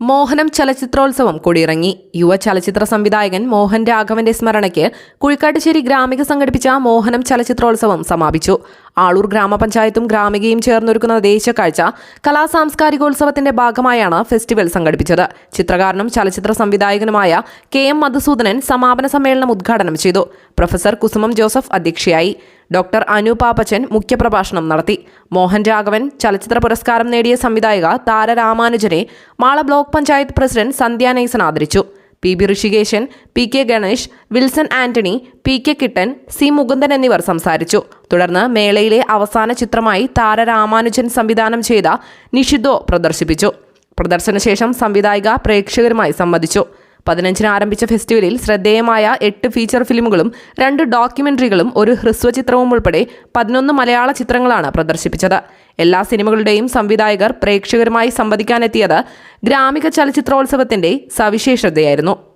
മോഹനം ചലച്ചിത്രോത്സവം കൊടിയിറങ്ങി. യുവ ചലച്ചിത്ര സംവിധായകൻ മോഹൻ രാഘവന്റെ സ്മരണയ്ക്ക് കുഴിക്കാട്ടുശ്ശേരി ഗ്രാമിക സംഘടിപ്പിച്ച മോഹനം ചലച്ചിത്രോത്സവം സമാപിച്ചു. ആളൂർ ഗ്രാമപഞ്ചായത്തും ഗ്രാമികയും ചേർന്നൊരുക്കുന്ന ദേശക്കാഴ്ച കലാസാംസ്കാരികോത്സവത്തിന്റെ ഭാഗമായാണ് ഫെസ്റ്റിവൽ സംഘടിപ്പിച്ചത്. ചിത്രകാരനും ചലച്ചിത്ര സംവിധായകനുമായ കെ എം മധുസൂദനൻ സമാപന സമ്മേളനം ഉദ്ഘാടനം ചെയ്തു. പ്രൊഫസർ കുസുമം ജോസഫ് അധ്യക്ഷയായി. ഡോക്ടർ അനു പാപ്പച്ചൻ മുഖ്യപ്രഭാഷണം നടത്തി. മോഹൻ രാഘവൻ ചലച്ചിത്ര പുരസ്കാരം നേടിയ സംവിധായിക താര രാമാനുജനെ മാള ബ്ലോക്ക് പഞ്ചായത്ത് പ്രസിഡന്റ് സന്ധ്യ നൈസൻ ആദരിച്ചു. P B Rishikesan P K Ganesh Wilson Antony P K Kittan C Mukundan എന്നിവർ സംസാരിച്ചു. തുടർന്ന് മേളയിലെ അവസാന ചിത്രമായി താര രാമാനുജൻ സംവിധാനം ചെയ്ത നിഷിദോ പ്രദർശിപ്പിച്ചു. പ്രദർശനശേഷം സംവിധായിക പ്രേക്ഷകരുമായി സംവദിച്ചു. പതിനഞ്ചിന് ആരംഭിച്ച ഫെസ്റ്റിവലിൽ ശ്രദ്ധേയമായ എട്ട് ഫീച്ചർ ഫിലിമുകളും രണ്ട് ഡോക്യുമെന്ററികളും ഒരു ഹ്രസ്വചിത്രവും ഉൾപ്പെടെ പതിനൊന്ന് മലയാള ചിത്രങ്ങളാണ് പ്രദർശിപ്പിച്ചത്. എല്ലാ സിനിമകളുടെയും സംവിധായകർ പ്രേക്ഷകരുമായി സംവദിക്കാനെത്തിയത് ഗ്രാമിക ചലച്ചിത്രോത്സവത്തിന്റെ സവിശേഷതയായിരുന്നു.